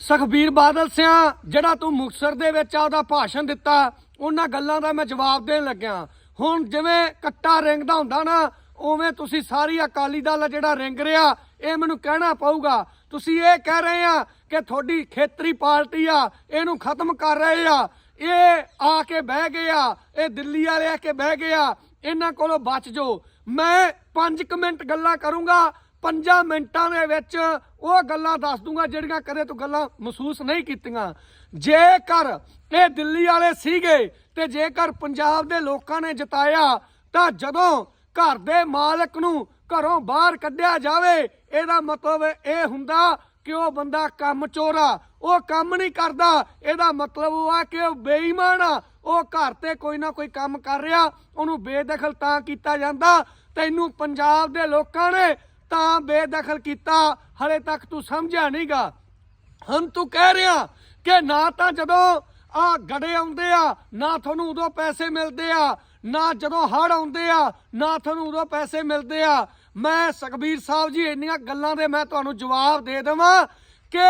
ਸੁਖਬੀਰ ਬਾਦਲ ਸਿਆ, ਜਿਹੜਾ ਤੂੰ ਮੁਕਤਸਰ ਦੇ ਵਿੱਚ ਉਹਦਾ ਭਾਸ਼ਣ ਦਿੱਤਾ, ਉਹਨਾਂ ਗੱਲਾਂ ਦਾ ਮੈਂ ਜਵਾਬ ਦੇਣ ਲੱਗਿਆ। ਹੁਣ ਜਿਵੇਂ ਕੱਟਾ ਰਿੰਗਦਾ ਹੁੰਦਾ ਨਾ, ਉਵੇਂ ਤੁਸੀਂ ਸਾਰੀ ਅਕਾਲੀ ਦਲ ਆ ਜਿਹੜਾ ਰਿੰਗ ਰਿਹਾ, ਇਹ ਮੈਨੂੰ ਕਹਿਣਾ ਪਊਗਾ। ਤੁਸੀਂ ਇਹ ਕਹਿ ਰਹੇ ਆ ਕਿ ਤੁਹਾਡੀ ਖੇਤਰੀ ਪਾਰਟੀ ਆ, ਇਹਨੂੰ ਖਤਮ ਕਰ ਰਹੇ ਆ। ਇਹ ਆ ਕੇ ਬਹਿ ਗਏ ਆ ਇਹ ਦਿੱਲੀ ਵਾਲੇ ਆ ਕੇ ਬਹਿ ਗਿਆ, ਇਹਨਾਂ ਕੋਲੋਂ ਬਚ ਜਾਓ। ਮੈਂ 5 ਮਿੰਟ ਗੱਲਾਂ ਕਰੂੰਗਾ ਪੰਜਾਂ ਮਿੰਟਾਂ ਦੇ ਵਿੱਚ ਉਹ ਗੱਲਾਂ ਦੱਸ ਦੂੰਗਾ ਜਿਹੜੀਆਂ ਕਦੇ ਤੂੰ ਗੱਲਾਂ ਮਹਿਸੂਸ ਨਹੀਂ ਕੀਤੀਆਂ। ਜੇਕਰ ਇਹ ਦਿੱਲੀ ਵਾਲੇ ਸੀਗੇ ਤੇ ਜੇਕਰ ਪੰਜਾਬ ਦੇ ਲੋਕਾਂ ਨੇ ਜਿਤਾਇਆ, ਤਾਂ ਜਦੋਂ ਘਰ ਦੇ ਮਾਲਕ ਨੂੰ ਘਰੋਂ ਬਾਹਰ ਕੱਢਿਆ ਜਾਵੇ, ਇਹਦਾ ਮਤਲਬ ਇਹ ਹੁੰਦਾ ਕਿ ਉਹ ਬੰਦਾ ਕੰਮ ਚੋਰਾ, ਉਹ ਕੰਮ ਨਹੀਂ ਕਰਦਾ। ਇਹਦਾ ਮਤਲਬ ਉਹ ਆ ਕਿ ਉਹ ਬੇਈਮਾਨ ਆ, ਉਹ ਘਰ ਤੇ ਕੋਈ ਨਾ ਕੋਈ ਕੰਮ ਕਰ ਰਿਹਾ, ਉਹਨੂੰ ਬੇਦਖਲ ਤਾਂ ਕੀਤਾ ਜਾਂਦਾ। ਤੈਨੂੰ ਪੰਜਾਬ ਦੇ ਲੋਕਾਂ ਨੇ ਤਾਂ ਬੇਦਖਲ ਕੀਤਾ, ਹਲੇ ਤੱਕ ਤੂੰ ਸਮਝਿਆ ਨਹੀਂਗਾ ਹੁਣ ਤੂੰ ਕਹਿ ਰਿਹਾ ਕਿ ਨਾ ਤਾਂ ਜਦੋਂ ਆ ਗੜੇ ਆਉਂਦੇ ਆ, ਨਾ ਤੁਹਾਨੂੰ ਉਦੋਂ ਪੈਸੇ ਮਿਲਦੇ ਆ, ਨਾ ਜਦੋਂ ਹੜ ਆਉਂਦੇ ਆ, ਨਾ ਤੁਹਾਨੂੰ ਉਦੋਂ ਪੈਸੇ ਮਿਲਦੇ ਆ। ਮੈਂ ਸੁਖਬੀਰ ਸਾਹਿਬ ਜੀ, ਇੰਨੀਆਂ ਗੱਲਾਂ ਦੇ ਮੈਂ ਤੁਹਾਨੂੰ ਜਵਾਬ ਦੇ ਦੇਵਾਂ ਕਿ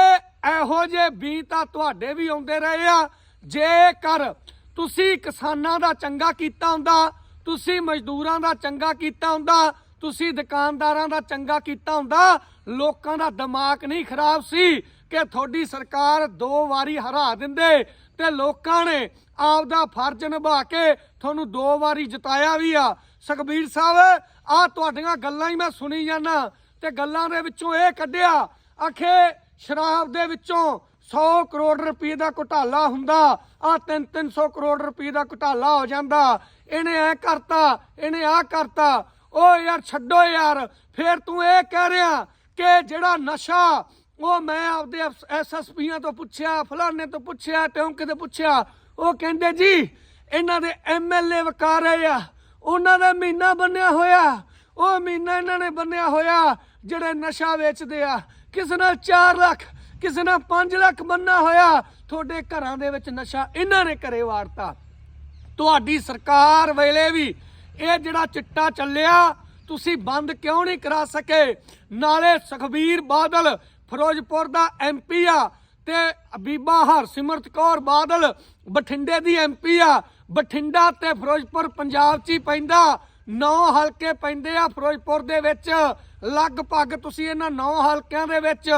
ਇਹੋ ਜੇ ਵੀ ਤਾਂ ਤੁਹਾਡੇ ਵੀ ਆਉਂਦੇ ਰਹੇ ਆ। ਜੇਕਰ ਤੁਸੀਂ ਕਿਸਾਨਾਂ ਦਾ ਚੰਗਾ ਕੀਤਾ ਹੁੰਦਾ, ਤੁਸੀਂ ਮਜ਼ਦੂਰਾਂ ਦਾ ਚੰਗਾ ਕੀਤਾ ਹੁੰਦਾ ਤੁਸੀਂ ਦੁਕਾਨਦਾਰਾਂ ਦਾ ਚੰਗਾ ਕੀਤਾ ਹੁੰਦਾ, ਲੋਕਾਂ ਦਾ ਦਿਮਾਗ ਨਹੀਂ ਖਰਾਬ ਸੀ ਕਿ ਤੁਹਾਡੀ ਸਰਕਾਰ ਦੋ ਵਾਰੀ ਹਰਾ ਦਿੰਦੇ ਤੇ ਲੋਕਾਂ ਨੇ ਆਪਦਾ ਫਰਜ਼ ਨਿਭਾ ਕੇ ਤੁਹਾਨੂੰ ਦੋ ਵਾਰੀ ਜਿਤਾਇਆ ਵੀ ਆ। ਸੁਖਬੀਰ ਸਾਹਿਬ, ਆ ਤੁਹਾਡੀਆਂ ਗੱਲਾਂ ਹੀ ਮੈਂ ਸੁਣੀ ਜਾਂਦਾ ਤੇ ਗੱਲਾਂ ਦੇ ਵਿੱਚੋਂ ਇਹ ਕੱਢਿਆ, ਆਖੇ ਸ਼ਰਾਬ ਦੇ ਵਿੱਚੋਂ 100 ਕਰੋੜ ਰੁਪਏ ਦਾ ਘੁਟਾਲਾ ਹੁੰਦਾ, ਆ 3-300 ਕਰੋੜ ਰੁਪਏ ਦਾ ਘੁਟਾਲਾ ਹੋ ਜਾਂਦਾ। ਇਹਨੇ ਐ ਕਰਤਾ, ਇਹਨੇ ਆ ਕਰਤਾ ਓ ਯਾਰ ਛੱਡੋ ਯਾਰ। ਫੇਰ ਤੂੰ ਇਹ ਕਹਿ ਰਿਹਾ ਕਿ ਜਿਹੜਾ ਨਸ਼ਾ, ਉਹ ਮੈਂ ਆਪਦੇ ਐਸਐਸਪੀਆਂ ਤੋਂ ਪੁੱਛਿਆ, ਫਲਾਣੇ ਤੋਂ ਪੁੱਛਿਆ ਟੌਂਕੇ ਤੋਂ ਪੁੱਛਿਆ, ਉਹ ਕਹਿੰਦੇ ਜੀ, ਇਹਨਾਂ ਦੇ ਐਮਐਲਏ ਵਕਾ ਰਹੇ ਆ। ਉਹਨਾਂ ਦਾ ਮਹੀਨਾ ਬੰਨਿਆ ਹੋਇਆ। ਉਹ ਮਹੀਨਾ ਇਹਨਾਂ ਨੇ ਬੰਨਿਆ ਹੋਇਆ, ਜਿਹੜੇ ਨਸ਼ਾ ਵੇਚਦੇ ਆ। ਕਿਸੇ ਨਾਲ 4 ਲੱਖ, ਕਿਸੇ ਨਾਲ 5 ਲੱਖ ਬੰਨਾ ਹੋਇਆ। ਤੁਹਾਡੇ ਘਰਾਂ ਦੇ ਵਿੱਚ ਨਸ਼ਾ ਇਹਨਾਂ ਨੇ ਘਰੇ ਵਾਰਤਾ। ਤੁਹਾਡੀ ਸਰਕਾਰ ਵੇਲੇ ਵੀ ਇਹ ਜਿਹੜਾ ਚਿੱਟਾ ਚੱਲਿਆ, ਤੁਸੀਂ ਬੰਦ ਕਿਉਂ ਨਹੀਂ ਕਰਾ ਸਕੇ? ਨਾਲੇ ਸੁਖਬੀਰ ਬਾਦਲ ਫਿਰੋਜ਼ਪੁਰ ਦਾ ਐਮਪੀ ਆ ਤੇ ਬੀਬਾ ਹਰਸਿਮਰਤ ਕੌਰ ਬਾਦਲ ਬਠਿੰਡੇ ਦੀ ਐਮਪੀ ਆ। ਬਠਿੰਡਾ ਤੇ ਫਿਰੋਜ਼ਪੁਰ ਪੰਜਾਬ 'ਚ ਹੀ ਪੈਂਦਾ। ਨੌ ਹਲਕੇ ਪੈਂਦੇ ਆ ਫਿਰੋਜ਼ਪੁਰ ਦੇ ਵਿੱਚ। ਲਗਭਗ ਤੁਸੀਂ ਇਹਨਾਂ ਨੌ ਹਲਕਿਆਂ ਦੇ ਵਿੱਚ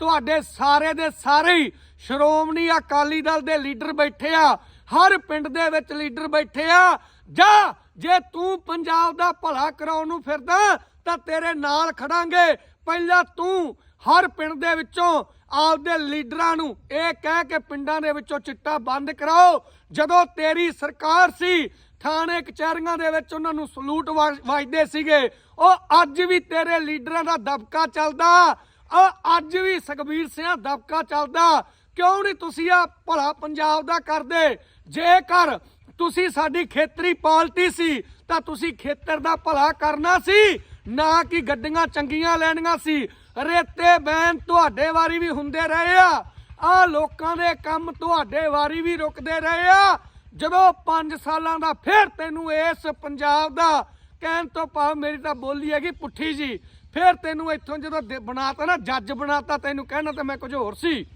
ਤੁਹਾਡੇ ਸਾਰੇ ਦੇ ਸਾਰੇ ਸ਼੍ਰੋਮਣੀ ਅਕਾਲੀ ਦਲ ਦੇ ਲੀਡਰ ਬੈਠੇ ਆ। ਹਰ ਪਿੰਡ ਦੇ ਵਿੱਚ ਲੀਡਰ ਬੈਠੇ ਆ। ਜਾਂ ਜੇ ਤੂੰ ਪੰਜਾਬ ਦਾ ਭਲਾ ਕਰਾਉਣ ਨੂੰ ਫਿਰਦਾ, ਤਾਂ ਤੇਰੇ ਨਾਲ ਖੜਾਂਗੇ। ਪਹਿਲਾਂ ਤੂੰ ਹਰ ਪਿੰਡ ਦੇ ਵਿੱਚੋਂ ਆਪਦੇ ਲੀਡਰਾਂ ਨੂੰ ਇਹ ਕਹਿ ਕੇ ਪਿੰਡਾਂ ਦੇ ਵਿੱਚੋਂ ਚਿੱਟਾ ਬੰਦ ਕਰਾਓ। ਜਦੋਂ ਤੇਰੀ ਸਰਕਾਰ ਸੀ, ਥਾਣੇ, ਕਚਹਿਰੀਆਂ ਦੇ ਵਿੱਚ ਉਹਨਾਂ ਨੂੰ ਸਲੂਟ ਵਾ- ਵੱਜਦੇ ਸੀਗੇ। ਉਹ ਅੱਜ ਵੀ ਤੇਰੇ ਲੀਡਰਾਂ ਦਾ ਦਬਕਾ ਚੱਲਦਾ। ਉਹ ਅੱਜ ਵੀ ਸੁਖਬੀਰ ਸਿੰਘ ਦਬਕਾ ਚੱਲਦਾ। ਕਿਉਂ ਨਹੀਂ ਤੁਸੀਂ ਆ ਭਲਾ ਪੰਜਾਬ ਦਾ ਕਰਦੇ? ਜੇਕਰ ਤੁਸੀਂ ਸਾਡੀ ਖੇਤਰੀ ਪਾਲਟੀ ਸੀ, ਤਾਂ ਤੁਸੀਂ ਖੇਤਰ ਦਾ ਭਲਾ ਕਰਨਾ ਸੀ, ਨਾ ਕਿ ਗੱਡੀਆਂ ਚੰਗੀਆਂ ਲੈਣੀਆਂ ਸੀ। ਰੇਤੇ ਬੈਨ ਤੁਹਾਡੇ ਵਾਰੀ ਵੀ ਹੁੰਦੇ ਰਹੇ ਆ। ਆ ਲੋਕਾਂ ਦੇ ਕੰਮ ਤੁਹਾਡੇ ਵਾਰੀ ਵੀ ਰੁਕਦੇ ਰਹੇ ਆ। ਜਦੋਂ 5 ਸਾਲਾਂ ਦਾ ਫਿਰ ਤੈਨੂੰ ਇਸ ਪੰਜਾਬ ਦਾ ਕਹਿਣ ਤੋਂ ਭਾਵ ਮੇਰੀ ਤਾਂ ਬੋਲੀ ਹੈਗੀ ਪੁੱਠੀ ਜੀ। ਫਿਰ ਤੈਨੂੰ ਇੱਥੋਂ ਜਦੋਂ ਦੇ- ਬਣਾਤਾ ਨਾ, ਜੱਜ ਬਣਾਤਾ, ਤੈਨੂੰ ਕਹਿਣਾ ਤਾਂ ਮੈਂ ਕੁਝ ਹੋਰ ਸੀ।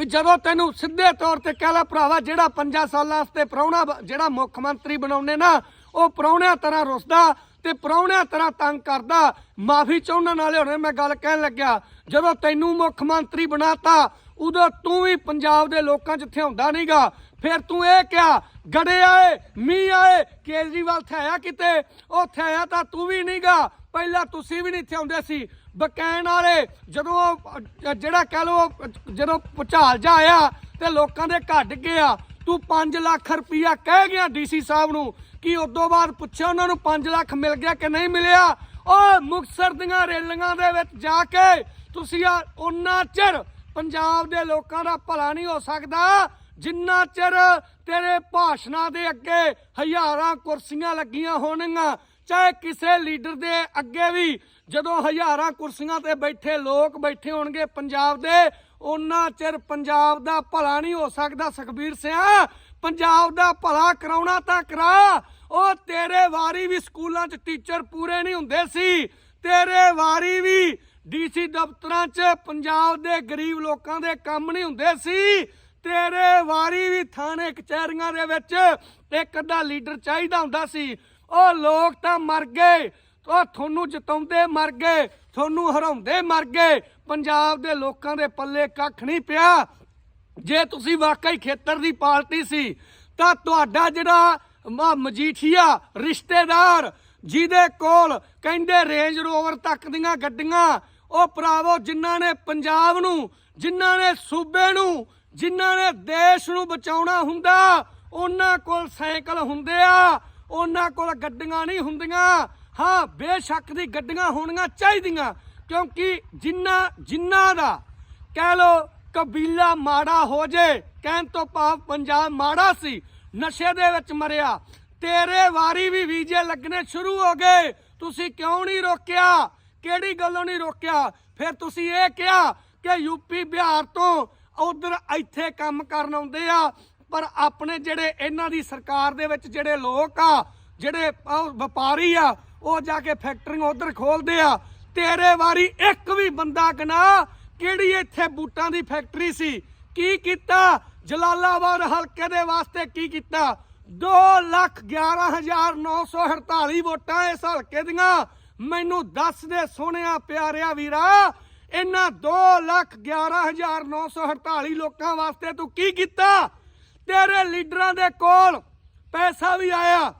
ਵੀ ਜਦੋਂ ਤੈਨੂੰ ਸਿੱਧੇ ਤੌਰ ਤੇ ਕਹਿ ਲੈ ਭਰਾਵਾ, ਜਿਹੜਾ 5 ਸਾਲਾਂ ਵਾਸਤੇ ਪ੍ਰਾਹੁਣਾ ਜਿਹੜਾ ਮੁੱਖ ਮੰਤਰੀ ਬਣਾਉਣੇ ਨਾ, ਉਹ ਪ੍ਰਾਹੁਣਿਆਂ ਤਰ੍ਹਾਂ ਰੁੱਸਦਾ ਤੇ ਪ੍ਰਾਹੁਣਿਆਂ ਤਰ੍ਹਾਂ ਤੰਗ ਕਰਦਾ। ਮਾਫੀ ਚਾਹੁੰਦਾ ਨਾਲੇ ਹੁਣੇ, ਮੈਂ ਗੱਲ ਕਹਿਣ ਲੱਗਿਆ, ਜਦੋਂ ਤੈਨੂੰ ਮੁੱਖ ਮੰਤਰੀ ਬਣਾਤਾ, ਉਦੋਂ ਤੂੰ ਵੀ ਪੰਜਾਬ ਦੇ ਲੋਕਾਂ 'ਚ ਥਿਆਉਂਦਾ ਨਹੀਂਗਾ ਫਿਰ ਤੂੰ ਇਹ ਕਿਹਾ, ਗੜੇ ਆਏ, ਮੀਂਹ ਆਏ, ਕੇਜਰੀਵਾਲ ਥਿਆਇਆ ਕਿਤੇ? ਉਹ ਥਿਆਇਆ ਤਾਂ ਤੂੰ ਵੀ ਨਹੀਂਗਾ ਪਹਿਲਾਂ ਤੁਸੀਂ ਵੀ ਨਹੀਂ ਆਉਂਦੇ ਸੀ। ਬਕੈਣ ਵਾਲੇ ਜਦੋਂ ਉਹ, ਜਿਹੜਾ ਕਹਿ ਲੋ ਜਦੋਂ ਭੁਚਾਲ ਜਾ ਆਇਆ ਤੇ ਲੋਕਾਂ ਦੇ ਘਰ ਡਿੱਗੇ ਆ ਤੂੰ 5 ਲੱਖ ਰੁਪਇਆ ਕਹਿ ਗਿਆ ਡੀਸੀ ਸਾਹਿਬ ਨੂੰ ਕਿ ਉਦੋਂ ਬਾਅਦ ਪੁੱਛਿਆ ਉਹਨਾਂ ਨੂੰ 5 ਲੱਖ ਮਿਲ ਗਿਆ ਕਿ ਨਹੀਂ ਮਿਲਿਆ? ਉਹ ਮੁਕਤਸਰ ਦੀਆਂ ਰੇਲੀਆਂ ਦੇ ਵਿੱਚ ਜਾ ਕੇ ਤੁਸੀਂ ਆ ਉਹਨਾਂ ਚਿਰ ਪੰਜਾਬ ਦੇ ਲੋਕਾਂ ਦਾ ਭਲਾ ਨਹੀਂ ਹੋ ਸਕਦਾ ਜਿੰਨਾ ਚਿਰ ਤੇਰੇ ਭਾਸ਼ਣਾਂ ਦੇ ਅੱਗੇ ਹਜ਼ਾਰਾਂ ਕੁਰਸੀਆਂ ਲੱਗੀਆਂ ਹੋਣਗੀਆਂ ਚਾਹੇ ਕਿਸੇ ਲੀਡਰ ਦੇ ਅੱਗੇ ਵੀ ਜਦੋਂ ਹਜ਼ਾਰਾਂ ਕੁਰਸੀਆਂ ਤੇ ਬੈਠੇ ਲੋਕ ਬੈਠੇ ਹੋਣਗੇ ਪੰਜਾਬ ਦੇ, ਉਹਨਾਂ ਚਿਰ ਪੰਜਾਬ ਦਾ ਭਲਾ ਨਹੀਂ ਹੋ ਸਕਦਾ ਸੁਖਬੀਰ ਸਿਆ। ਪੰਜਾਬ ਦਾ ਭਲਾ ਕਰਾਉਣਾ ਤਾਂ ਕਰਾ। ਉਹ ਤੇਰੇ ਵਾਰੀ ਵੀ ਸਕੂਲਾਂ 'ਚ ਟੀਚਰ ਪੂਰੇ ਨਹੀਂ ਹੁੰਦੇ ਸੀ। ਤੇਰੇ ਵਾਰੀ ਵੀ ਡੀਸੀ ਦਫ਼ਤਰਾਂ 'ਚ ਪੰਜਾਬ ਦੇ ਗਰੀਬ ਲੋਕਾਂ ਦੇ ਕੰਮ ਨਹੀਂ ਹੁੰਦੇ ਸੀ। ਤੇਰੇ ਵਾਰੀ ਵੀ ਥਾਣੇ, ਕਚਹਿਰੀਆਂ ਦੇ ਵਿੱਚ ਇੱਕ ਅੱਧਾ ਲੀਡਰ ਚਾਹੀਦਾ ਹੁੰਦਾ ਸੀ। ਉਹ ਲੋਕ ਤਾਂ ਮਰ ਗਏ। ਉਹ ਤੁਹਾਨੂੰ ਜਿਤਾਉਂਦੇ ਮਰ ਗਏ, ਤੁਹਾਨੂੰ ਹਰਾਉਂਦੇ ਮਰ ਗਏ। ਪੰਜਾਬ ਦੇ ਲੋਕਾਂ ਦੇ ਪੱਲੇ ਕੱਖ ਨਹੀਂ ਪਿਆ। ਜੇ ਤੁਸੀਂ ਵਾਕਈ ਖੇਤਰ ਦੀ ਪਾਰਟੀ ਸੀ, ਤਾਂ ਤੁਹਾਡਾ ਜਿਹੜਾ ਮ- ਮਜੀਠੀਆ ਰਿਸ਼ਤੇਦਾਰ, ਜਿਹਦੇ ਕੋਲ ਕਹਿੰਦੇ ਰੇਂਜ ਰੋਵਰ ਤੱਕ ਦੀਆਂ ਗੱਡੀਆਂ, ਉਹ ਭਰਾਵੋ ਜਿਨ੍ਹਾਂ ਨੇ ਪੰਜਾਬ ਨੂੰ, ਜਿਨ੍ਹਾਂ ਨੇ ਸੂਬੇ ਨੂੰ, ਜਿਨ੍ਹਾਂ ਨੇ ਦੇਸ਼ ਨੂੰ ਬਚਾਉਣਾ ਹੁੰਦਾ, ਉਹਨਾਂ ਕੋਲ ਸਾਈਕਲ ਹੁੰਦੇ ਆ। ਉਹਨਾਂ ਕੋਲ ਗੱਡੀਆਂ ਨਹੀਂ ਹੁੰਦੀਆਂ। ਹਾਂ, ਬੇਸ਼ੱਕ ਦੀ ਗੱਡੀਆਂ ਹੋਣੀਆਂ ਚਾਹੀਦੀਆਂ, ਕਿਉਂਕਿ ਜਿਨ੍ਹਾਂ ਜਿਨ੍ਹਾਂ ਦਾ ਕਹਿ ਲੋ ਕਬੀਲਾ ਮਾੜਾ ਹੋ ਜੇ, ਕਹਿਣ ਤੋਂ ਭਾਵ ਪੰਜਾਬ ਮਾੜਾ ਸੀ, ਨਸ਼ੇ ਦੇ ਵਿੱਚ ਮਰਿਆ, ਤੇਰੇ ਵਾਰੀ ਵੀ ਵੀਜ਼ੇ ਲੱਗਣੇ ਸ਼ੁਰੂ ਹੋ ਗਏ। ਤੁਸੀਂ ਕਿਉਂ ਨਹੀਂ ਰੋਕਿਆ? ਕਿਹੜੀ ਗੱਲੋਂ ਨਹੀਂ ਰੋਕਿਆ? ਫਿਰ ਤੁਸੀਂ ਇਹ ਕਿਹਾ ਕਿ ਯੂਪੀ ਬਿਹਾਰ ਤੋਂ ਉਧਰ ਇੱਥੇ ਕੰਮ ਕਰਨ ਆਉਂਦੇ ਆ ਪਰ ਆਪਣੇ ਜਿਹੜੇ ਇਹਨਾਂ ਦੀ ਸਰਕਾਰ ਦੇ ਵਿੱਚ ਜਿਹੜੇ ਲੋਕ ਆ, ਜਿਹੜੇ ਵਪਾਰੀ ਆ, ਉਹ ਜਾ ਕੇ ਫੈਕਟਰੀਆਂ ਉਧਰ ਖੋਲਦੇ ਆ। ਤੇਰੇ ਵਾਰੀ ਇੱਕ ਵੀ ਬੰਦਾ ਗਨਾ ਕਿਹੜੀ ਇੱਥੇ ਬੂਟਾਂ ਦੀ ਫੈਕਟਰੀ ਸੀ? ਕੀ ਕੀਤਾ? ਜਲਾਲਾਬਾਦ ਹਲਕੇ ਦੇ ਵਾਸਤੇ ਕੀ ਕੀਤਾ? 211948 ਵੋਟਾਂ ਇਸ ਹਲਕੇ ਦੀਆਂ। ਮੈਨੂੰ ਦੱਸ ਦੇ ਸੋਹਣਿਆ ਪਿਆਰਿਆ ਵੀਰਾ, ਇਹਨਾਂ 211948 ਲੋਕਾਂ ਵਾਸਤੇ ਤੂੰ ਕੀ ਕੀਤਾ? ਤੇਰੇ ਲੀਡਰਾਂ ਦੇ ਕੋਲ ਪੈਸਾ ਵੀ ਆਇਆ।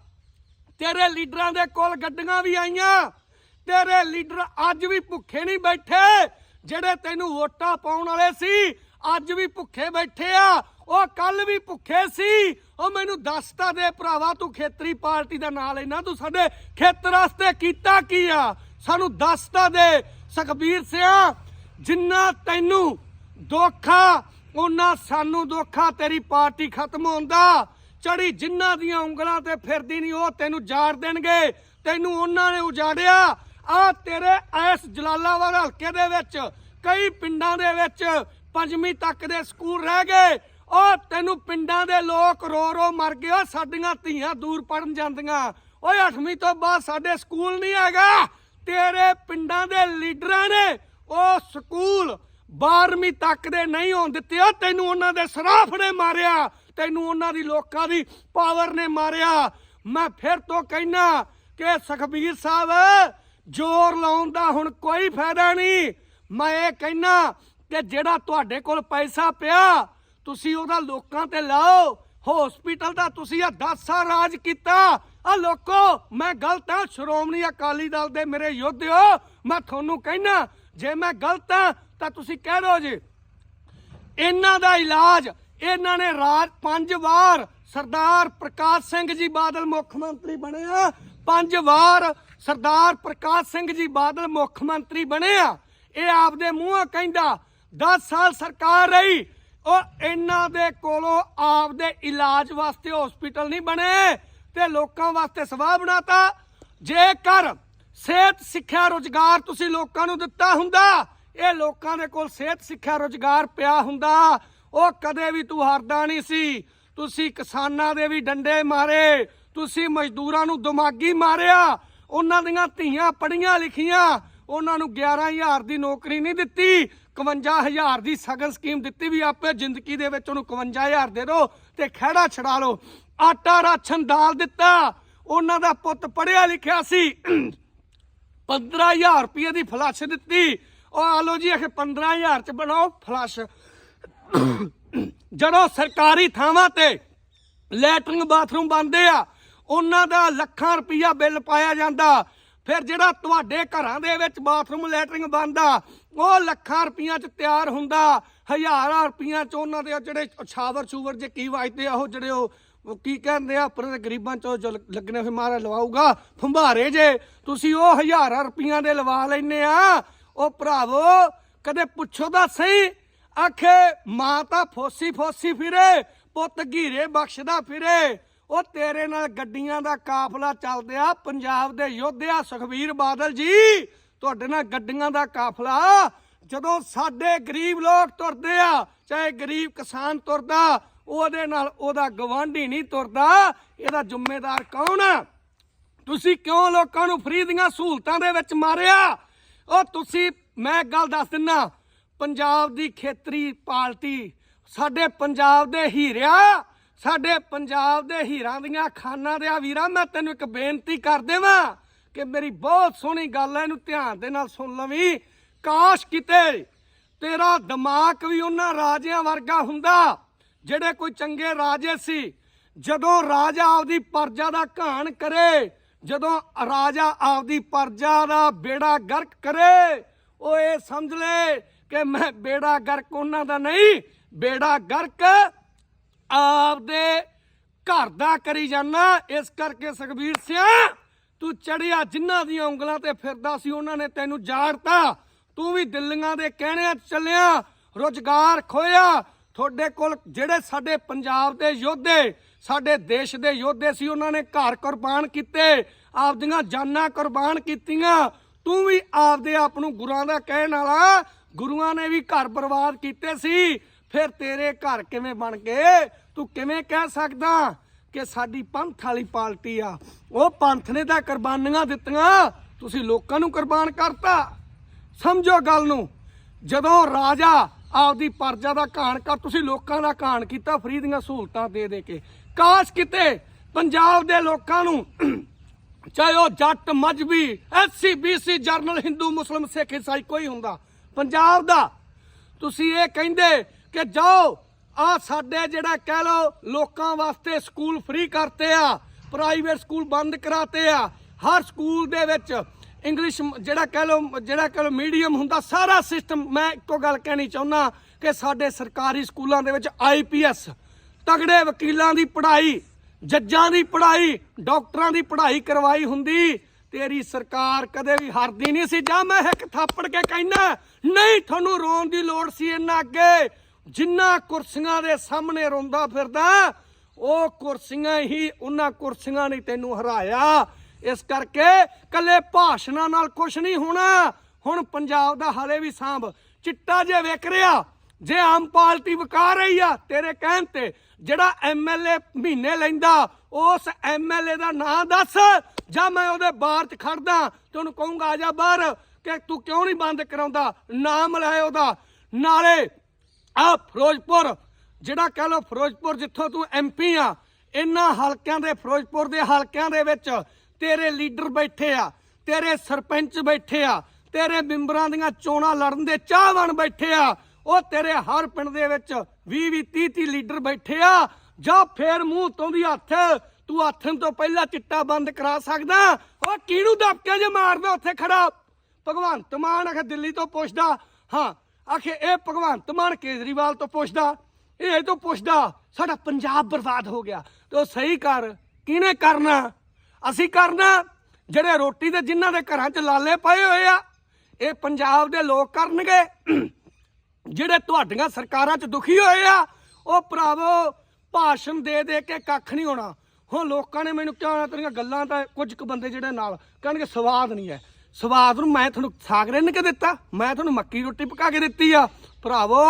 ਤੇਰੇ ਲੀਡਰਾਂ ਦੇ ਕੋਲ ਗੱਡੀਆਂ ਵੀ ਆਈਆਂ। ਤੇਰੇ ਲੀਡਰ ਅੱਜ ਵੀ ਭੁੱਖੇ ਨਹੀਂ ਬੈਠੇ, ਜਿਹੜੇ ਤੈਨੂੰ ਵੋਟਾਂ ਪਾਉਣ ਵਾਲੇ ਸੀ, ਅੱਜ ਵੀ ਭੁੱਖੇ ਬੈਠੇ ਆ। ਉਹ ਕੱਲ ਵੀ ਭੁੱਖੇ ਸੀ। ਉਹ ਮੈਨੂੰ ਦੱਸਤਾ ਦੇ ਭਰਾਵਾ, ਤੂੰ ਖੇਤਰੀ ਪਾਰਟੀ ਦਾ ਨਾਂ ਲੈਣਾ ਤੂੰ ਸਾਡੇ ਖੇਤਰ ਵਾਸਤੇ ਕੀਤਾ ਕੀ ਆ? ਸਾਨੂੰ ਦੱਸਤਾ ਦੇ, ਸੁਖਬੀਰ ਸਿਆ, ਜਿੰਨਾ ਤੈਨੂੰ ਦੋਖਾ ਉਹਨਾਂ ਸਾਨੂੰ ਦੋਖਾ ਤੇਰੀ ਪਾਰਟੀ ਖਤਮ ਹੁੰਦਾ ਚੜੀ ਜਿਨ੍ਹਾਂ ਦੀਆਂ ਉਂਗਲਾਂ ਤੇ ਫਿਰਦੀ ਨਹੀਂ ਉਹ ਤੈਨੂੰ ਜਾੜ ਦੇਣਗੇ। ਤੈਨੂੰ ਉਹਨਾਂ ਨੇ ਉਜਾੜਿਆ। ਆ ਤੇਰੇ ਐਸ ਜਲਾਲਾਬਾਦ ਹਲਕੇ ਦੇ ਵਿੱਚ, ਕਈ ਪਿੰਡਾਂ ਦੇ ਵਿੱਚ ਪੰਜਵੀਂ ਤੱਕ ਦੇ ਸਕੂਲ ਰਹਿ ਗਏ। ਉਹ ਤੈਨੂੰ ਪਿੰਡਾਂ ਦੇ ਲੋਕ ਰੋ ਰੋ ਮਰ ਗਏ। ਉਹ ਸਾਡੀਆਂ ਧੀਆਂ ਦੂਰ ਪੜਨ ਜਾਂਦੀਆਂ। ਓਏ 8ਵੀਂ ਤੋਂ ਬਾਅਦ ਸਾਡੇ ਸਕੂਲ ਨਹੀਂ ਹੈਗਾ। ਤੇਰੇ ਪਿੰਡਾਂ ਦੇ ਲੀਡਰਾਂ ਨੇ ਉਹ ਸਕੂਲ 12ਵੀਂ ਤੱਕ ਦੇ ਨਹੀਂ ਹੋਣ ਦਿੱਤੇ। ਉਹ ਤੈਨੂੰ ਉਹਨਾਂ ਦੇ ਸਰਾਫ ਨੇ ਮਾਰਿਆ। ਤੈਨੂੰ ਉਹਨਾਂ ਦੀ ਲੋਕਾਂ ਦੀ ਪਾਵਰ ਨੇ ਮਾਰਿਆ। ਮੈਂ ਫਿਰ ਤੋਂ ਕਹਿਣਾ ਕਿ ਸੁਖਬੀਰ ਸਾਹਿਬ, ਜ਼ੋਰ ਲਾਉਣ ਦਾ ਹੁਣ ਕੋਈ ਫਾਇਦਾ ਨਹੀਂ। ਮੈਂ ਇਹ ਕਹਿਣਾ ਕਿ ਜਿਹੜਾ ਤੁਹਾਡੇ ਕੋਲ ਪੈਸਾ ਪਿਆ, ਤੁਸੀਂ ਉਹਦਾ ਲੋਕਾਂ ਤੇ ਲਾਓ। ਹਸਪੀਟਲ ਦਾ ਤੁਸੀਂ ਆ 10 ਸਾਲ ਰਾਜ ਕੀਤਾ। ਆ ਲੋਕੋ, ਮੈਂ ਗਲਤ ਆ ਸ਼੍ਰੋਮਣੀ ਅਕਾਲੀ ਦਲ ਦੇ ਮੇਰੇ ਯੋਧਿਓ, ਮੈਂ ਤੁਹਾਨੂੰ ਕਹਿਣਾ ਜੇ ਮੈਂ ਗਲਤ ਹਾਂ, ਤਾਂ ਤੁਸੀਂ ਕਹਿ ਦਿਓ ਜੀ। ਇਹਨਾਂ ਦਾ ਇਲਾਜ, ਇਹਨਾਂ ਨੇ ਰਾਜ ਪੰਜ ਵਾਰ ਸਰਦਾਰ ਪ੍ਰਕਾਸ਼ ਸਿੰਘ ਜੀ ਬਾਦਲ ਮੁੱਖ ਮੰਤਰੀ ਬਣੇ ਆ। ਪੰਜ ਵਾਰ ਸਰਦਾਰ ਪ੍ਰਕਾਸ਼ ਸਿੰਘ ਜੀ ਬਾਦਲ ਮੁੱਖ ਮੰਤਰੀ ਬਣੇ ਆ। ਇਹ ਆਪਦੇ ਮੂੰਹੋਂ ਕਹਿੰਦਾ 10 ਸਾਲ ਸਰਕਾਰ ਰਹੀ। ਉਹ ਇਹਨਾਂ ਦੇ ਕੋਲੋਂ ਆਪਦੇ ਇਲਾਜ ਵਾਸਤੇ ਹਸਪੀਟਲ ਨਹੀਂ ਬਣੇ ਤੇ ਲੋਕਾਂ ਵਾਸਤੇ ਸਵਾਹ ਬਣਾਤਾ। ਜੇਕਰ ਸਿਹਤ ਸਿੱਖਿਆ ਰੋਜ਼ਗਾਰ ਤੁਸੀਂ ਲੋਕਾਂ ਨੂੰ ਦਿੱਤਾ ਹੁੰਦਾ। ਇਹ ਲੋਕਾਂ ਦੇ ਕੋਲ ਸਿਹਤ ਸਿੱਖਿਆ ਰੋਜ਼ਗਾਰ ਪਿਆ ਹੁੰਦਾ। ਉਹ ਕਦੇ ਵੀ ਤੂੰ ਹਾਰਦਾ ਨਹੀਂ ਸੀ। ਤੁਸੀਂ ਕਿਸਾਨਾਂ ਦੇ ਵੀ ਡੰਡੇ ਮਾਰੇ। ਤੁਸੀਂ ਮਜ਼ਦੂਰਾਂ ਨੂੰ ਦਿਮਾਗੀ ਮਾਰਿਆ। ਉਹਨਾਂ ਦੀਆਂ ਧੀਆਂ ਪੜੀਆਂ ਲਿਖੀਆਂ। ਉਹਨਾਂ ਨੂੰ 11000 ਦੀ ਨੌਕਰੀ ਨਹੀਂ ਦਿੱਤੀ। 51000 ਦੀ ਸਗਨ ਸਕੀਮ ਦਿੱਤੀ ਵੀ ਆਪੇ ਜ਼ਿੰਦਗੀ ਦੇ ਵਿੱਚ ਉਹਨੂੰ 51000 ਦੇ ਦਿਓ ਤੇ ਖਹਿੜਾ ਛਡਾ ਲਓ। ਆਟਾ ਰਾਸ਼ਨ ਦਾਲ ਦਿੱਤਾ। ਉਹਨਾਂ ਦਾ ਪੁੱਤ ਪੜਿਆ ਲਿਖਿਆ ਸੀ। 15000 ਰੁਪਏ ਦੀ ਫਲਸ਼ ਦਿੱਤੀ। ਉਹ ਆ ਲੋ ਜੀ, ਇਹ 15000 ਚ ਬਣਾਓ ਫਲਸ਼। ਜਦੋਂ ਸਰਕਾਰੀ ਥਾਵਾਂ ਤੇ ਲੈਟਰਿੰਗ ਬਾਥਰੂਮ ਬਣਦੇ ਆ। ਉਹਨਾਂ ਦਾ ਲੱਖਾਂ ਰੁਪਈਆ ਬਿੱਲ ਪਾਇਆ ਜਾਂਦਾ। ਫਿਰ ਜਿਹੜਾ ਤੁਹਾਡੇ ਘਰਾਂ ਦੇ ਵਿੱਚ ਬਾਥਰੂਮ ਲੈਟਰਿੰਗ ਬਣਦਾ, ਉਹ ਲੱਖਾਂ ਰੁਪਈਆ ਚ ਤਿਆਰ ਹੁੰਦਾ। ਹਜ਼ਾਰਾਂ ਰੁਪਈਆ ਚ ਉਹਨਾਂ ਦੇ ਜਿਹੜੇ ਛਾਵਰ ਛੂਵਰ ਜੇ ਕੀ ਵੱਜਦੇ ਆ, ਉਹ ਜਿਹੜੇ ਉਹ ਉਹ ਕੀ ਕਹਿੰਦੇ ਆ? ਆਪਣੇ ਗਰੀਬਾਂ ਚੋਂ ਜੋ ਲੱਗਣੇ ਫਿਰ ਮਾਰਾ ਲਵਾਊਗਾ। ਫੰਭਾਰੇ ਜੇ। ਤੁਸੀਂ ਉਹ ਹਜ਼ਾਰਾਂ ਰੁਪਈਆਂ ਦੇ ਲਵਾ ਲੈਨੇ ਆ। ਉਹ ਭਰਾਵੋ, ਕਦੇ ਪੁੱਛੋ ਤਾਂ ਸਹੀ। ਆਖੇ, ਮਾਂ ਤਾਂ ਫੋਸੀ ਫੋਸੀ ਫਿਰੇ, ਪੁੱਤ ਘੀਰੇ ਬਖਸ਼ਦਾ ਫਿਰੇ। ਉਹ ਤੇਰੇ ਨਾਲ ਗੱਡੀਆਂ ਦਾ ਕਾਫਲਾ ਚੱਲਦਿਆ ਪੰਜਾਬ ਦੇ ਯੋਧਿਆ ਸੁਖਵੀਰ ਬਾਦਲ ਜੀ, ਤੁਹਾਡੇ ਨਾਲ ਗੱਡੀਆਂ ਦਾ ਕਾਫਲਾ। ਜਦੋਂ ਸਾਡੇ ਗਰੀਬ ਲੋਕ ਤੁਰਦੇ ਆ, ਚਾਹੇ ਗਰੀਬ ਕਿਸਾਨ ਤੁਰਦਾ ਉਹਦੇ ਨਾਲ ਉਹਦਾ ਗਵਾਂਢੀ ਨਹੀਂ ਤੁਰਦਾ, ਇਹਦਾ ਜ਼ਿੰਮੇਦਾਰ ਕੌਣ ਆ? ਤੁਸੀਂ ਕਿਉਂ ਲੋਕਾਂ ਨੂੰ ਫ੍ਰੀ ਦੀਆਂ ਸਹੂਲਤਾਂ ਦੇ ਵਿੱਚ ਮਾਰਿਆ? ਉਹ ਤੁਸੀਂ, ਮੈਂ ਇੱਕ ਗੱਲ ਦੱਸ ਦਿੰਨਾ, ਪੰਜਾਬ ਦੀ ਖੇਤਰੀ ਪਾਰਟੀ ਸਾਡੇ ਪੰਜਾਬ ਦੇ ਹੀਰਿਆ, ਸਾਡੇ ਪੰਜਾਬ ਦੇ ਹੀਰਾਂ ਦੀਆਂ ਖਾਨਾਂ ਦੇ ਆ ਵੀਰਾਂ, ਮੈਂ ਤੈਨੂੰ ਇੱਕ ਬੇਨਤੀ ਕਰ ਦੇਵਾਂ ਕਿ ਮੇਰੀ ਬਹੁਤ ਸੋਹਣੀ ਗੱਲ ਹੈ ਇਹਨੂੰ ਧਿਆਨ ਦੇ ਨਾਲ ਸੁਣ ਲਵੀਂ। ਕਾਸ਼ ਕਿਤੇ ਤੇਰਾ ਦਿਮਾਗ ਵੀ ਉਹਨਾਂ ਰਾਜਿਆਂ ਵਰਗਾ ਹੁੰਦਾ ਜਿਹੜੇ ਕੋਈ ਚੰਗੇ ਰਾਜੇ ਸੀ, ਜਦੋਂ ਰਾਜਾ ਆਪਦੀ ਪਰਜਾ ਦਾ ਘਾਣ ਕਰੇ, ਜਦੋਂ ਰਾਜਾ ਆਪਦੀ ਪਰਜਾ ਦਾ ਬੇੜਾ ਗਰਕ ਕਰੇ, ਉਹ ਇਹ ਸਮਝ ਲੈ ਕਿ ਮੈਂ ਬੇੜਾ ਗਰਕ ਉਹਨਾਂ ਦਾ ਨਹੀਂ, ਬੇੜਾ ਗਰਕ ਆਪਦੇ ਘਰ ਦਾ ਕਰੀ ਜਾਣਾ ਇਸ ਕਰਕੇ ਸੁਖਬੀਰ ਸਿੰਘ ਤੂੰ ਚੜਿਆ ਜਿਨ੍ਹਾਂ ਦੀਆਂ ਉਂਗਲਾਂ ਤੇ ਫਿਰਦਾ ਸੀ, ਉਹਨਾਂ ਨੇ ਤੈਨੂੰ ਜਾੜਤਾ। ਤੂੰ ਵੀ ਦਿੱਲੀਆਂ ਦੇ ਕਹਿਣਿਆਂ ਚੱਲਿਆ, ਰੋਜ਼ਗਾਰ ਖੋਇਆ ਤੁਹਾਡੇ ਕੋਲ ਜਿਹੜੇ ਸਾਡੇ ਪੰਜਾਬ ਦੇ ਯੋਧੇ, ਸਾਡੇ ਦੇਸ਼ ਦੇ ਯੋਧੇ ਸੀ, ਉਹਨਾਂ ਨੇ ਘਰ ਕੁਰਬਾਨ ਕੀਤੇ, ਆਪਦੀਆਂ ਜਾਨਾਂ ਕੁਰਬਾਨ ਕੀਤੀਆਂ। ਤੂੰ ਵੀ ਆਪਦੇ ਆਪ ਨੂੰ ਗੁਰਾਂ ਦਾ ਕਹਿਣ ਵਾਲਾ, ਗੁਰੂਆਂ ਨੇ ਵੀ ਘਰ ਬਰਬਾਦ ਕੀਤੇ ਸੀ। ਫਿਰ ਤੇਰੇ ਘਰ ਕਿਵੇਂ ਬਣ ਗਏ? ਤੂੰ ਕਿਵੇਂ ਕਹਿ ਸਕਦਾ ਕਿ ਸਾਡੀ ਪੰਥ ਵਾਲੀ ਪਾਰਟੀ ਆ? ਉਹ ਪੰਥ ਨੇ ਤਾਂ ਕੁਰਬਾਨੀਆਂ ਦਿੱਤੀਆਂ, ਤੁਸੀਂ ਲੋਕਾਂ ਨੂੰ ਕੁਰਬਾਨ ਕਰਤਾ। ਸਮਝੋ ਗੱਲ ਨੂੰ, ਜਦੋਂ ਰਾਜਾ ਆਪਦੀ ਪਰਜਾ ਦਾ ਘਾਣ ਕਰ, ਤੁਸੀਂ ਲੋਕਾਂ ਦਾ ਘਾਣ ਕੀਤਾ, ਫਰੀ ਦੀਆਂ ਸਹੂਲਤਾਂ ਦੇ ਦੇ ਕੇ। ਕਾਸ਼ ਕਿਤੇ ਪੰਜਾਬ ਦੇ ਲੋਕਾਂ ਨੂੰ ਚਾਹੇ ਉਹ ਜੱਟ, ਮਜਬੀ ਐਸਸੀ ਬੀਸੀ ਜਰਨਲ, ਹਿੰਦੂ, ਮੁਸਲਮ, ਸਿੱਖ ਇਸਾਈ ਕੋਈ ਹੁੰਦਾ, ਪੰਜਾਬ ਦਾ, ਤੁਸੀਂ ਇਹ ਕਹਿੰਦੇ ਕਿ ਜਾਓ, ਆ ਸਾਡੇ ਜਿਹੜਾ ਕਹਿ ਲੋ ਲੋਕਾਂ ਵਾਸਤੇ ਸਕੂਲ ਫ੍ਰੀ ਕਰਤੇ ਆ ਪ੍ਰਾਈਵੇਟ ਸਕੂਲ ਬੰਦ ਕਰਾਤੇ ਆ, ਹਰ ਸਕੂਲ ਦੇ ਵਿੱਚ ਇੰਗਲਿਸ਼ ਜਿਹੜਾ ਕਹਿ ਲਓ ਜਿਹੜਾ ਕਹਿ ਲਓ ਮੀਡੀਅਮ ਹੁੰਦਾ, ਸਾਰਾ ਸਿਸਟਮ ਮੈਂ ਇੱਕੋ ਗੱਲ ਕਹਿਣੀ ਚਾਹੁੰਦਾ ਕਿ ਸਾਡੇ ਸਰਕਾਰੀ ਸਕੂਲਾਂ ਦੇ ਵਿੱਚ ਆਈਪੀਐਸ ਤਗੜੇ ਵਕੀਲਾਂ ਦੀ ਪੜ੍ਹਾਈ, ਜੱਜਾਂ ਦੀ ਪੜ੍ਹਾਈ, ਡਾਕਟਰਾਂ ਦੀ ਪੜ੍ਹਾਈ ਕਰਵਾਈ ਹੁੰਦੀ। ਤੇਰੀ ਸਰਕਾਰ ਕਦੇ ਵੀ ਹਾਰਦੀ ਨਹੀਂ ਸੀ। ਜਾਂ ਮੈਂ ਇੱਕ ਥਾਪੜ ਕੇ ਕਹਿਣਾ ਨਹੀਂ, ਤੁਹਾਨੂੰ ਰੋਣ ਦੀ ਲੋੜ ਸੀ ਇਹਨਾਂ ਅੱਗੇ। ਜਿੰਨਾ ਕੁਰਸੀਆਂ ਦੇ ਸਾਹਮਣੇ ਰੋਂਦਾ ਫਿਰਦਾ, ਉਹ ਕੁਰਸੀਆਂ ਹੀ ਉਹਨਾਂ ਕੁਰਸੀਆਂ ਨੇ ਤੈਨੂੰ ਹਰਾਇਆ। ਇਸ ਕਰਕੇ ਕੱਲੇ ਭਾਸ਼ਣਾਂ ਨਾਲ ਕੁਝ ਨਹੀਂ ਹੋਣਾ। ਹੁਣ ਪੰਜਾਬ ਦਾ ਹਾਲੇ ਵੀ ਸਾਂਭ। ਚਿੱਟਾ ਜੇ ਵੇਖ ਰਿਹਾ, ਜੇ ਆਮ ਪਾਰਟੀ ਵਿਕਾ ਰਹੀ ਆ, ਤੇਰੇ ਕਹਿਣ ਤੇ ਜਿਹੜਾ ਐਮਐਲਏ ਮਹੀਨੇ ਲੈਂਦਾ, ਉਸ ਐਮਐਲਏ ਦਾ ਨਾਂ ਦੱਸ। ਜਾਂ ਮੈਂ ਉਹਦੇ ਬਾਹਰ 'ਚ ਖੜਦਾ ਤੇ ਉਹਨੂੰ ਕਹੂੰਗਾ, ਆ ਜਾ ਬਾਹਰ, ਕਿ ਤੂੰ ਕਿਉਂ ਨਹੀਂ ਬੰਦ ਕਰਾਉਂਦਾ? ਨਾਮ ਲੈ ਉਹਦਾ। ਨਾਲੇ ਆ ਫਿਰੋਜ਼ਪੁਰ, ਜਿਹੜਾ ਕਹ ਲੋ ਫਿਰੋਜ਼ਪੁਰ ਜਿੱਥੋਂ ਤੂੰ ਐਮਪੀ ਆ, ਇਹਨਾਂ ਹਲਕਿਆਂ ਦੇ, ਫਿਰੋਜ਼ਪੁਰ ਦੇ ਹਲਕਿਆਂ ਦੇ ਵਿੱਚ ਤੇਰੇ ਲੀਡਰ ਬੈਠੇ ਆ, ਤੇਰੇ ਸਰਪੰਚ ਬੈਠੇ ਆ, ਤੇਰੇ ਮੈਂਬਰਾਂ ਦੀਆਂ ਚੋਣਾਂ ਲੜਨ ਦੇ ਚਾਹਵਾਨ ਬੈਠੇ ਆ, ਉਹ ਤੇਰੇ ਹਰ ਪਿੰਡ ਦੇ ਵਿੱਚ 20 20 30 30 ਲੀਡਰ ਬੈਠੇ ਆ, ਜਾਂ ਫੇਰ ਮੂੰਹ ਤੋਂ ਦੀ ਹੱਥ, ਤੂੰ ਹੱਥਨ ਤੋਂ ਪਹਿਲਾਂ ਚਿੱਟਾ ਬੰਦ ਕਰਾ ਸਕਦਾ, ਉਹ ਕਿਹਨੂੰ ਦਬਕੇ ਜੇ ਮਾਰਦਾ ਉੱਥੇ ਖੜਾ। ਭਗਵੰਤ ਮਾਨ ਆਖੇ, ਦਿੱਲੀ ਤੋਂ ਪੁੱਛਦਾ, ਹਾਂ, ਆਖੇ, ਇਹ ਭਗਵੰਤ ਮਾਨ ਕੇਜਰੀਵਾਲ ਤੋਂ ਪੁੱਛਦਾ ਇਹ ਇਹ ਤੋਂ ਪੁੱਛਦਾ, ਸਾਡਾ ਪੰਜਾਬ ਬਰਬਾਦ ਹੋ ਗਿਆ, ਤੇ ਉਹ ਸਹੀ ਕਰ, ਕਿਹਨੇ ਕਰਨਾ? ਅਸੀਂ ਕਰਨਾ ਜਿਹੜੇ ਰੋਟੀ ਦੇ ਜਿਨ੍ਹਾਂ ਦੇ ਘਰਾਂ 'ਚ ਲਾਲੇ ਪਏ ਹੋਏ ਆ, ਇਹ ਪੰਜਾਬ ਦੇ ਲੋਕ ਕਰਨਗੇ। ਜਿਹੜੇ ਤੁਹਾਡੀਆਂ ਸਰਕਾਰਾਂ 'ਚ ਦੁਖੀ ਹੋਏ ਆ, ਉਹ ਭਰਾਵੋ, ਭਾਸ਼ਣ ਦੇ ਦੇ ਕੇ ਕੱਖ ਨਹੀਂ ਹੋਣਾ। ਹੁਣ ਲੋਕਾਂ ਨੇ ਮੈਨੂੰ ਕਿਹਾ, ਤੇਰੀਆਂ ਗੱਲਾਂ ਤਾਂ ਕੁਝ ਕੁ ਬੰਦੇ ਜਿਹੜੇ ਨਾਲ ਕਹਿਣਗੇ, ਸਵਾਦ ਨਹੀਂ ਹੈ। ਸਵਾਦ ਨੂੰ ਮੈਂ ਤੁਹਾਨੂੰ ਸਾਗ ਰਿੰਨ ਕੇ ਦਿੱਤਾ, ਮੈਂ ਤੁਹਾਨੂੰ ਮੱਕੀ ਰੋਟੀ ਪਕਾ ਕੇ ਦਿੱਤੀ ਆ। ਭਰਾਵੋ,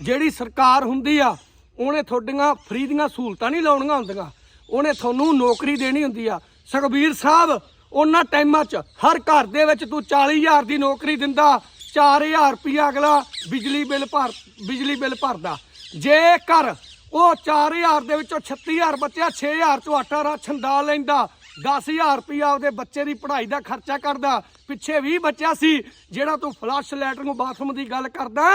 ਜਿਹੜੀ ਸਰਕਾਰ ਹੁੰਦੀ ਆ, ਉਹਨੇ ਤੁਹਾਡੀਆਂ ਫਰੀ ਦੀਆਂ ਸਹੂਲਤਾਂ ਨਹੀਂ ਲਾਉਣੀਆਂ ਹੁੰਦੀਆਂ। ਉਹਨੇ ਤੁਹਾਨੂੰ ਨੌਕਰੀ ਦੇਣੀ ਹੁੰਦੀ ਆ। ਸੁਖਬੀਰ ਸਾਹਿਬ, ਉਹਨਾਂ ਟਾਈਮਾਂ 'ਚ ਹਰ ਘਰ ਦੇ ਵਿੱਚ ਤੂੰ 40000 ਦੀ ਨੌਕਰੀ ਦਿੰਦਾ 4000 ਰੁਪਇਆ ਅਗਲਾ ਬਿਜਲੀ ਬਿੱਲ ਭਰ, ਬਿਜਲੀ ਬਿੱਲ ਭਰਦਾ। ਜੇ ਜੇਕਰ ਉਹ 4000 ਦੇ ਵਿੱਚੋਂ 36000 ਬਚਿਆ 6000 ਚੋਂ ਆਟਾ ਰਾਸ਼ਨ ਦਾ ਲੈਂਦਾ 10000 ਰੁਪਇਆ ਉਹਦੇ ਬੱਚੇ ਦੀ ਪੜ੍ਹਾਈ ਦਾ ਖਰਚਾ ਕਰਦਾ। ਪਿੱਛੇ 20 ਬਚਿਆ ਸੀ, ਜਿਹੜਾ ਤੂੰ ਫਲਸ਼ ਲੈਟਰਿੰਗ ਬਾਥਰੂਮ ਦੀ ਗੱਲ ਕਰਦਾ,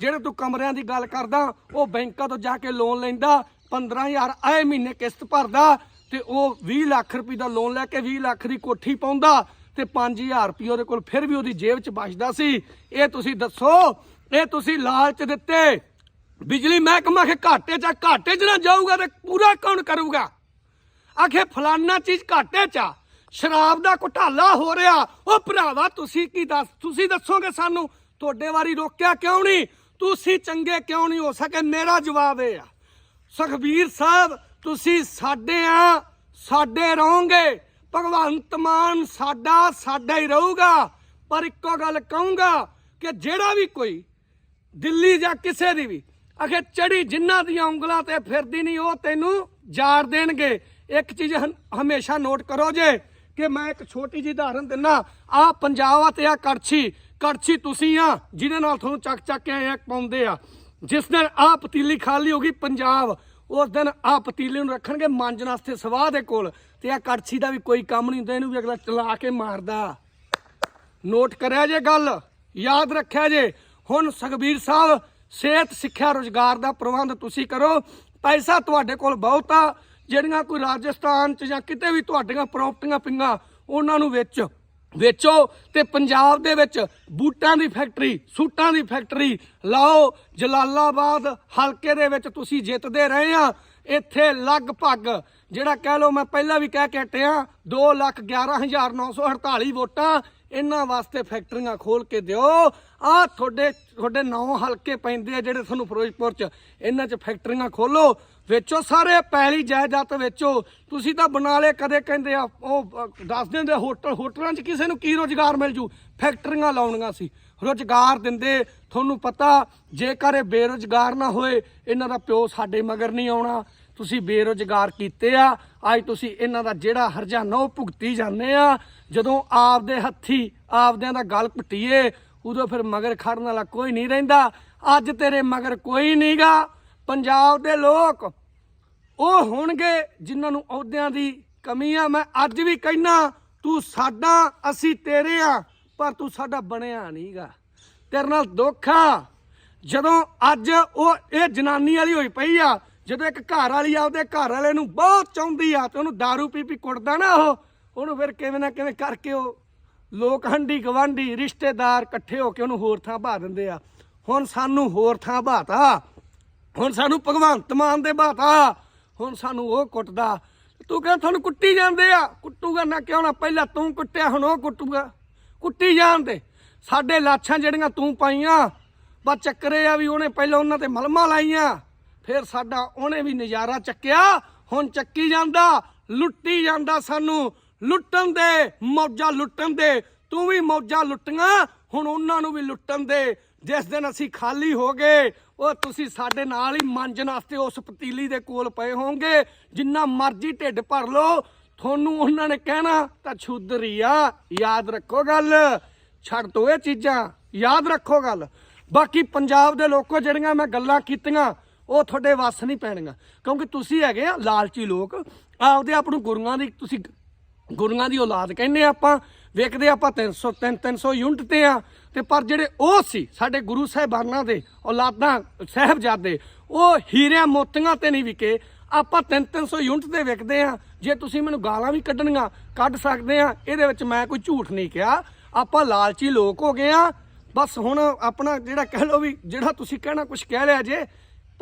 ਜਿਹੜੇ ਤੂੰ ਕਮਰਿਆਂ ਦੀ ਗੱਲ ਕਰਦਾ, ਉਹ ਬੈਂਕਾਂ ਤੋਂ ਜਾ ਕੇ ਲੋਨ ਲੈਂਦਾ 15000 ਆਏ ਮਹੀਨੇ ਕਿਸ਼ਤ ਭਰਦਾ ਤੇ ਉਹ 20 ਲੱਖ ਰੁਪਏ ਦਾ ਲੋਨ ਲੈ ਕੇ 20 ਲੱਖ ਦੀ ਕੋਠੀ ਪਾਉਂਦਾ ਤੇ 5000 ਰੁਪਏ ਉਹਦੇ ਕੋਲ ਫਿਰ ਵੀ ਉਹਦੀ ਜੇਬ 'ਚ ਬਚਦਾ ਸੀ। ਇਹ ਤੁਸੀਂ ਦੱਸੋ ਇਹ ਤੁਸੀਂ ਲਾਲਚ ਦਿੱਤੇ। ਬਿਜਲੀ ਮਹਿਕਮਾ ਕੇ ਘਾਟੇ 'ਚ ਆ, ਘਾਟੇ 'ਚ ਨਾ ਜਾਊਗਾ ਤੇ ਪੂਰਾ ਕੌਣ ਕਰੂਗਾ? ਆਖੇ ਫਲਾਨਾ ਚੀਜ਼ ਘਾਟੇ 'ਚ ਆ ਸ਼ਰਾਬ ਦਾ ਘੁਟਾਲਾ ਹੋ ਰਿਹਾ। ਉਹ ਭਰਾਵਾ ਤੁਸੀਂ ਕੀ ਦੱਸ ਤੁਸੀਂ ਦੱਸੋਗੇ ਸਾਨੂੰ? ਤੁਹਾਡੇ ਵਾਰੀ ਰੋਕਿਆ ਕਿਉਂ ਨਹੀਂ? ਤੁਸੀਂ ਚੰਗੇ ਕਿਉਂ ਨਹੀਂ ਹੋ ਸਕੇ? ਮੇਰਾ ਜਵਾਬ ਇਹ ਆ। ਸੁਖਬੀਰ ਸਾਹਿਬ, ਤੁਸੀਂ ਸਾਡੇ ਆ, ਸਾਡੇ ਰਹੋਗੇ। ਭਗਵੰਤ ਮਾਨ ਸਾਡਾ ਸਾਡਾ ਹੀ ਰਹੂਗਾ। ਪਰ ਇੱਕੋ ਗੱਲ ਕਹੂੰਗਾ ਕਿ ਜਿਹੜਾ ਵੀ ਕੋਈ ਦਿੱਲੀ ਜਾਂ ਕਿਸੇ ਦੀ ਵੀ, ਅਖੇ ਚੜੀ ਜਿਨ੍ਹਾਂ ਦੀਆਂ ਉਂਗਲਾਂ ਤੇ ਫਿਰਦੀ ਨਹੀਂ, ਉਹ ਤੈਨੂੰ ਜਾੜ ਦੇਣਗੇ। ਇੱਕ ਚੀਜ਼ ਹਮੇਸ਼ਾ ਨੋਟ ਕਰੋ ਜੇ ਕਿ ਮੈਂ ਇੱਕ ਛੋਟੀ ਜਿਹੀ ਉਦਾਹਰਨ ਦਿੰਨਾ। ਆ ਪੰਜਾਬ ਆ ਤੇ ਆ ਕੜਛੀ। ਕੜਛੀ ਤੁਸੀਂ ਆ, ਜਿਹਦੇ ਨਾਲ ਤੁਹਾਨੂੰ ਚੱਕ ਚੱਕ ਕੇ ਐ ਪਾਉਂਦੇ ਆ। ਜਿਸ ਦਿਨ ਆ ਪਤੀਲੀ ਖਾਲੀ ਹੋ ਗਈ ਪੰਜਾਬ, ਉਸ ਦਿਨ ਆ ਪਤੀਲੇ ਨੂੰ ਰੱਖਣਗੇ ਮਾਂਜਣ ਵਾਸਤੇ ਸਵਾਹ ਦੇ ਕੋਲ ਤੇ ਆ ਕੜਛੀ ਦਾ ਵੀ ਕੋਈ ਕੰਮ ਨਹੀਂ ਹੁੰਦਾ, ਇਹਨੂੰ ਵੀ ਅਗਲਾ ਚਲਾ ਕੇ ਮਾਰਦਾ। ਨੋਟ ਕਰਿਆ ਜੇ ਗੱਲ, ਯਾਦ ਰੱਖਿਆ ਜੇ, ਹੁਣ ਸੁਖਬੀਰ ਸਾਹਿਬ, ਸਿਹਤ, ਸਿੱਖਿਆ, ਰੋਜ਼ਗਾਰ ਦਾ ਪ੍ਰਬੰਧ ਤੁਸੀਂ ਕਰੋ, ਪੈਸਾ ਤੁਹਾਡੇ ਕੋਲ ਬਹੁਤ ਆ, ਜਿਹੜੀਆਂ ਕੋਈ ਰਾਜਸਥਾਨ ਚ ਜਾਂ ਕਿਤੇ ਵੀ ਤੁਹਾਡੀਆਂ ਪ੍ਰਾਪਰਟੀਆਂ ਪਿੰਗਾ ਉਹਨਾਂ ਨੂੰ ਵੇਚੋ। ਵੇਚੋ ਤੇ ਪੰਜਾਬ ਦੇ ਵਿੱਚ ਬੂਟਾਂ ਦੀ ਫੈਕਟਰੀ, ਸੂਟਾਂ ਦੀ ਫੈਕਟਰੀ ਲਾਓ। ਜਲਾਲਾਬਾਦ ਹਲਕੇ ਦੇ ਵਿੱਚ ਤੁਸੀਂ ਜਿੱਤਦੇ ਰਹੇ ਆ। ਇੱਥੇ ਲਗਭਗ, ਜਿਹੜਾ ਕਹਿ ਲਓ ਮੈਂ ਪਹਿਲਾਂ ਵੀ ਕਹਿ ਕੇ ਹਟਿਆ 211948 ਵੋਟਾਂ, ਇਹਨਾਂ ਵਾਸਤੇ ਫੈਕਟਰੀਆਂ ਖੋਲ ਕੇ ਦਿਓ। ਆ ਤੁਹਾਡੇ ਤੁਹਾਡੇ ਨੌ ਹਲਕੇ ਪੈਂਦੇ ਆ ਜਿਹੜੇ ਤੁਹਾਨੂੰ ਫਿਰੋਜ਼ਪੁਰ ਚ, ਇਹਨਾਂ ਚ ਫੈਕਟਰੀਆਂ ਖੋਲੋ ਵੇਚੋ ਸਾਰੇ ਪੈਲੀ ਜਾਇਦਾਦ ਵੇਚੋ। ਤੁਸੀਂ ਤਾਂ ਬਨਾਲੇ ਕਦੇ ਕਹਿੰਦੇ ਆ ਉਹ ਅ, ਦੱਸ ਦਿੰਦੇ ਹੋਟਲ ਹੋਟਲਾਂ 'ਚ ਕਿਸੇ ਨੂੰ ਕੀ ਰੋਜ਼ਗਾਰ ਮਿਲ ਜੂ? ਫੈਕਟਰੀਆਂ ਲਾਉਣੀਆਂ ਸੀ। ਰੋਜ਼ਗਾਰ ਦਿੰਦੇ ਤੁਹਾਨੂੰ ਪਤਾ ਜੇਕਰ ਇਹ ਬੇਰੋਜ਼ਗਾਰ ਨਾ ਹੋਏ ਇਹਨਾਂ ਦਾ ਪਿਓ ਸਾਡੇ ਮਗਰ ਨਹੀਂ ਆਉਣਾ। ਤੁਸੀਂ ਬੇਰੋਜ਼ਗਾਰ ਕੀਤੇ ਆ ਅੱਜ ਤੁਸੀਂ ਇਹਨਾਂ ਦਾ ਜਿਹੜਾ ਹਰਜਾਨਾ ਉਹ ਭੁਗਤੀ ਜਾਂਦੇ ਆ। ਜਦੋਂ ਆਪਦੇ ਹੱਥੀ ਆਪਦਿਆਂ ਦਾ ਗਲ ਘੁੱਟੀਏ ਉਦੋਂ ਫਿਰ ਮਗਰ ਖੜਨ ਵਾਲਾ ਕੋਈ ਨਹੀਂ ਰਹਿੰਦਾ। ਅੱਜ ਤੇਰੇ ਮਗਰ ਕੋਈ ਨਹੀਂਗਾ ਪੰਜਾਬ ਦੇ ਲੋਕ, ਉਹ ਹੋਣਗੇ ਜਿਨ੍ਹਾਂ ਨੂੰ ਅਹੁਦਿਆਂ ਦੀ ਕਮੀ ਆ। ਮੈਂ ਅੱਜ ਵੀ ਕਹਿਣਾ ਤੂੰ ਸਾਡਾ, ਅਸੀਂ ਤੇਰੇ ਆ, ਪਰ ਤੂੰ ਸਾਡਾ ਬਣਿਆ ਨਹੀਂਗਾ। ਤੇਰੇ ਨਾਲ ਦੁੱਖ ਆ। ਜਦੋਂ ਅੱਜ ਉਹ, ਇਹ ਜਨਾਨੀ ਵਾਲੀ ਹੋਈ ਪਈ ਆ, ਜਦੋਂ ਇੱਕ ਘਰ ਵਾਲੀ ਆਪਦੇ ਘਰ ਵਾਲੇ ਨੂੰ ਬਹੁਤ ਚਾਹੁੰਦੀ ਆ, ਤੇ ਉਹਨੂੰ दारू ਪੀ ਪੀ ਕੁੱਟਦਾ ਨਾ ਉਹ, ਉਹਨੂੰ ਫਿਰ ਕਿਵੇਂ ਨਾ ਕਿਵੇਂ ਕਰਕੇ ਉਹ ਲੋਕ ਹੰਡੀ ਗਵਾਂਢੀ, ਰਿਸ਼ਤੇਦਾਰ ਇਕੱਠੇ ਹੋ ਕੇ ਉਹਨੂੰ ਹੋਰ ਥਾਂ ਬਾ ਦਿੰਦੇ ਆ। ਹੁਣ ਸਾਨੂੰ ਹੋਰ ਥਾਂ ਬਾਤਾ ਹੁਣ ਸਾਨੂੰ ਭਗਵੰਤ ਮਾਨ ਦੇ ਬਾਤਾ ਹੁਣ ਸਾਨੂੰ ਉਹ ਕੁੱਟਦਾ। ਤੂੰ ਕਹਿੰਦਾ ਤੁਹਾਨੂੰ ਕੁੱਟੀ ਜਾਂਦੇ ਆ। ਕੁੱਟੂਗਾ ਨਾ ਕਿਉਂ ਨਾ? ਪਹਿਲਾਂ ਤੂੰ ਕੁੱਟਿਆ, ਹੁਣ ਉਹ ਕੁੱਟੂਗਾ। ਕੁੱਟੀ ਜਾਂਦੇ ਸਾਡੇ ਲਾਛਾਂ ਜਿਹੜੀਆਂ ਤੂੰ ਪਾਈਆਂ, ਬਸ ਚੱਕਰੇ ਆ ਵੀ ਉਹਨੇ ਪਹਿਲਾਂ ਉਹਨਾਂ ਤੇ ਮਲਮਾ ਲਾਈਆਂ। ਫਿਰ ਸਾਡਾ ਉਹਨੇ ਵੀ ਨਜ਼ਾਰਾ ਚੱਕਿਆ। ਹੁਣ ਚੱਕੀ ਜਾਂਦਾ, ਲੁੱਟੀ ਜਾਂਦਾ ਸਾਨੂੰ। ਲੁੱਟਣ ਦੇ, ਮੌਜਾਂ ਲੁੱਟਣ ਦੇ। ਤੂੰ ਵੀ ਮੌਜਾਂ ਲੁੱਟੀਆਂ, ਹੁਣ ਉਹਨਾਂ ਨੂੰ ਵੀ ਲੁੱਟਣ ਦੇ। ਜਿਸ ਦਿਨ ਅਸੀਂ ਖਾਲੀ ਹੋ ਗਏ, ਉਹ ਤੁਸੀਂ ਸਾਡੇ ਨਾਲ ਹੀ ਮੰਜਣ ਵਾਸਤੇ ਉਸ ਪਤੀਲੀ ਦੇ ਕੋਲ ਪਏ ਹੋਵੋਗੇ, ਜਿੰਨਾ ਮਰਜ਼ੀ ਢਿੱਡ ਭਰ ਲਓ। ਤੁਹਾਨੂੰ ਉਹਨਾਂ ਨੇ ਕਹਿਣਾ, ਤਾਂ ਛੁੱਦਰੀ ਆ, ਯਾਦ ਰੱਖੋ ਗੱਲ। ਛੱਡ ਦੋ ਇਹ ਚੀਜ਼ਾਂ, ਯਾਦ ਰੱਖੋ ਗੱਲ। ਬਾਕੀ ਪੰਜਾਬ ਦੇ ਲੋਕੋ ਜਿਹੜੀਆਂ ਮੈਂ ਗੱਲਾਂ ਕੀਤੀਆਂ, ਉਹ ਤੁਹਾਡੇ ਵੱਸ ਨਹੀਂ ਪੈਣੀਆਂ। ਕਿਉਂਕਿ ਤੁਸੀਂ ਹੈਗੇ ਆ ਲਾਲਚੀ ਲੋਕ, ਆਪਦੇ ਆਪ ਨੂੰ ਗੁਰੂਆਂ ਦੀ ਤੁਸੀਂ ਗੁਰੂਆਂ ਦੀ ਔਲਾਦ ਕਹਿੰਦੇ ਆ ਆਪਾਂ, ਵੇਖਦੇ ਆਪਾਂ 300 3 300 ਯੂਨਿਟ ਤੇ ਆ, ਤੇ ਪਰ ਜਿਹੜੇ ਉਹ ਸੀ, ਸਾਡੇ ਗੁਰੂ ਸਾਹਿਬਾਨਾਂ ਦੇ, ਔਲਾਦਾਂ ਸਾਹਿਬਜ਼ਾਦੇ, ਉਹ ਹੀਰਿਆਂ ਮੋਤੀਆਂ ਤੇ ਨਹੀਂ ਵਿਕੇ। ਆਪਾਂ 3 300 ਯੂਨਿਟ ਤੇ ਵਿਕਦੇ ਆ, ਜੇ ਤੁਸੀਂ ਮੈਨੂੰ ਗਾਲਾਂ ਵੀ ਕੱਢਣੀਆਂ, ਕੱਢ ਸਕਦੇ ਆ, ਇਹਦੇ ਵਿੱਚ ਮੈਂ ਕੋਈ ਝੂਠ ਨਹੀਂ ਕਿਹਾ। ਆਪਾਂ ਲਾਲਚੀ ਲੋਕ ਹੋ ਗਏ ਆ। ਬਸ ਹੁਣ ਆਪਣਾ ਜਿਹੜਾ ਕਹਿ ਲਓ ਵੀ, ਜਿਹੜਾ ਤੁਸੀਂ ਕਹਿਣਾ ਕੁਝ ਕਹਿ ਲਿਆ ਜੇ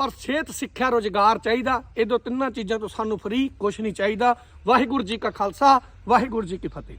ਪਰ ਸਿਹਤ ਸਿੱਖਿਆ ਰੋਜ਼ਗਾਰ ਚਾਹੀਦਾ ਇਹ ਦੋ ਤਿੰਨਾਂ ਚੀਜ਼ਾਂ ਤੋਂ ਸਾਨੂੰ ਫਰੀ ਕੁਝ ਨਹੀਂ ਚਾਹੀਦਾ। ਵਾਹਿਗੁਰੂ ਜੀ ਕਾ ਖਾਲਸਾ, ਵਾਹਿਗੁਰੂ ਜੀ ਕੀ ਫਤਿਹ।